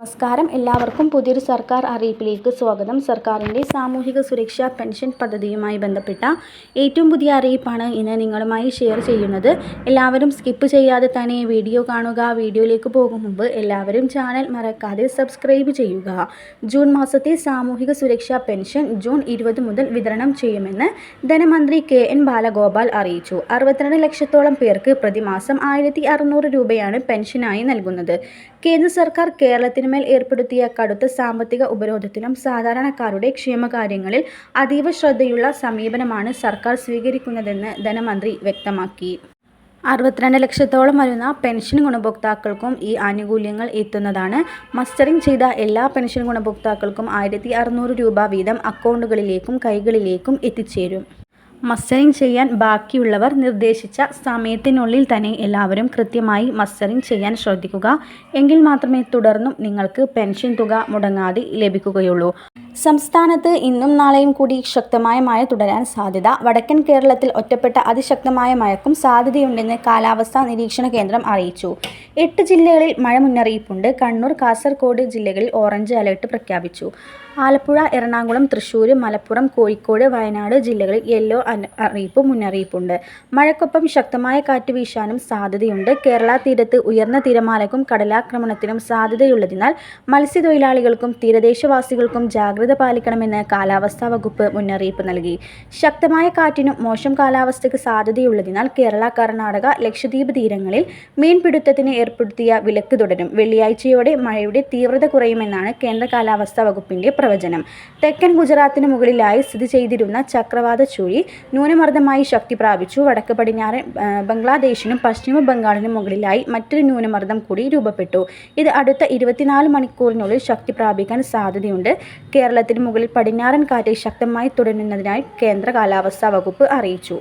നമസ്കാരം. എല്ലാവർക്കും പുതിയൊരു സർക്കാർ അറിയിപ്പിലേക്ക് സ്വാഗതം. സർക്കാരിന്റെ സാമൂഹിക സുരക്ഷാ പെൻഷൻ പദ്ധതിയുമായി ബന്ധപ്പെട്ട ഏറ്റവും പുതിയ അറിയിപ്പാണ് ഇന്ന് നിങ്ങളുമായി ഷെയർ ചെയ്യുന്നത്. എല്ലാവരും സ്കിപ്പ് ചെയ്യാതെ തന്നെ വീഡിയോ കാണുക വീഡിയോയിലേക്ക് പോകും മുമ്പ് എല്ലാവരും ചാനൽ മറക്കാതെ സബ്സ്ക്രൈബ് ചെയ്യുക. ജൂൺ മാസത്തെ സാമൂഹിക സുരക്ഷാ പെൻഷൻ ജൂൺ ഇരുപത് മുതൽ വിതരണം ചെയ്യുമെന്ന് ധനമന്ത്രി കെ എൻ ബാലഗോപാൽ അറിയിച്ചു. അറുപത്തിരണ്ട് ലക്ഷത്തോളം പേർക്ക് പ്രതിമാസം ആയിരത്തി രൂപയാണ് പെൻഷനായി നൽകുന്നത്. കേന്ദ്ര സർക്കാർ കേരളത്തിനുമേൽ ഏർപ്പെടുത്തിയ കടുത്ത സാമ്പത്തിക ഉപരോധത്തിലും സാധാരണക്കാരുടെ ക്ഷേമകാര്യങ്ങളിൽ അതീവ ശ്രദ്ധയുള്ള സമീപനമാണ് സർക്കാർ സ്വീകരിക്കുന്നതെന്ന് ധനമന്ത്രി വ്യക്തമാക്കി. അറുപത്തിരണ്ട് ലക്ഷത്തോളം വരുന്ന പെൻഷൻ ഗുണഭോക്താക്കൾക്കും ഈ ആനുകൂല്യങ്ങൾ എത്തുന്നതാണ്. മസ്റ്ററിംഗ് ചെയ്ത എല്ലാ പെൻഷൻ ഗുണഭോക്താക്കൾക്കും ആയിരത്തി രൂപ വീതം അക്കൗണ്ടുകളിലേക്കും കൈകളിലേക്കും എത്തിച്ചേരും. മസ്റ്ററിംഗ് ചെയ്യാൻ ബാക്കിയുള്ളവർ നിർദ്ദേശിച്ച സമയത്തിനുള്ളിൽ തന്നെ എല്ലാവരും കൃത്യമായി മസ്റ്ററിംഗ് ചെയ്യാൻ ശ്രദ്ധിക്കുക. എങ്കിൽ മാത്രമേ തുടർന്നും നിങ്ങൾക്ക് പെൻഷൻ തുക മുടങ്ങാതെ ലഭിക്കുകയുള്ളൂ. സംസ്ഥാനത്ത് ഇന്നും നാളെയും കൂടി ശക്തമായ മഴ തുടരാൻ സാധ്യത. വടക്കൻ കേരളത്തിൽ ഒറ്റപ്പെട്ട അതിശക്തമായ മഴയ്ക്കും സാധ്യതയുണ്ടെന്ന് കാലാവസ്ഥാ നിരീക്ഷണ കേന്ദ്രം അറിയിച്ചു. എട്ട് ജില്ലകളിൽ മഴ മുന്നറിയിപ്പുണ്ട്. കണ്ണൂർ കാസർഗോഡ് ജില്ലകളിൽ ഓറഞ്ച് അലേർട്ട് പ്രഖ്യാപിച്ചു. ആലപ്പുഴ എറണാകുളം തൃശ്ശൂർ മലപ്പുറം കോഴിക്കോട് വയനാട് ജില്ലകളിൽ യെല്ലോ അറിയിപ്പ് മുന്നറിയിപ്പുണ്ട്. മഴക്കൊപ്പം ശക്തമായ കാറ്റ് വീശാനും സാധ്യതയുണ്ട്. കേരള തീരത്ത് ഉയർന്ന തിരമാലക്കും കടലാക്രമണത്തിനും സാധ്യതയുള്ളതിനാൽ മത്സ്യത്തൊഴിലാളികൾക്കും തീരദേശവാസികൾക്കും ജാഗ്രത പാലിക്കണമെന്ന് കാലാവസ്ഥാ വകുപ്പ് മുന്നറിയിപ്പ് നൽകി. ശക്തമായ കാറ്റിനും മോശം കാലാവസ്ഥയ്ക്ക് സാധ്യതയുള്ളതിനാൽ കേരള കർണാടക ലക്ഷദ്വീപ് തീരങ്ങളിൽ മീൻപിടുത്തത്തിന് ഏർപ്പെടുത്തിയ വിലക്ക് തുടരും. വെള്ളിയാഴ്ചയോടെ മഴയുടെ തീവ്രത കുറയുമെന്നാണ് കേന്ദ്ര കാലാവസ്ഥാ വകുപ്പിന്റെ പ്രവചനം. തെക്കൻ ഗുജറാത്തിന് മുകളിലായി സ്ഥിതി ചെയ്തിരുന്ന ചക്രവാത ചുഴി ന്യൂനമർദ്ദമായി ശക്തി പ്രാപിച്ചു. വടക്ക് പടിഞ്ഞാറൻ ബംഗ്ലാദേശിനും പശ്ചിമ ബംഗാളിനും മുകളിലായി മറ്റൊരു ന്യൂനമർദ്ദം കൂടി രൂപപ്പെട്ടു. ഇത് അടുത്ത ഇരുപത്തിനാല് മണിക്കൂറിനുള്ളിൽ ശക്തി പ്രാപിക്കാൻ സാധ്യതയുണ്ട്. കേരളത്തിന് മുകളിൽ പടിഞ്ഞാറൻ കാറ്റ് ശക്തമായി തുടരുന്നതിനായി കേന്ദ്ര കാലാവസ്ഥാ വകുപ്പ് അറിയിച്ചു.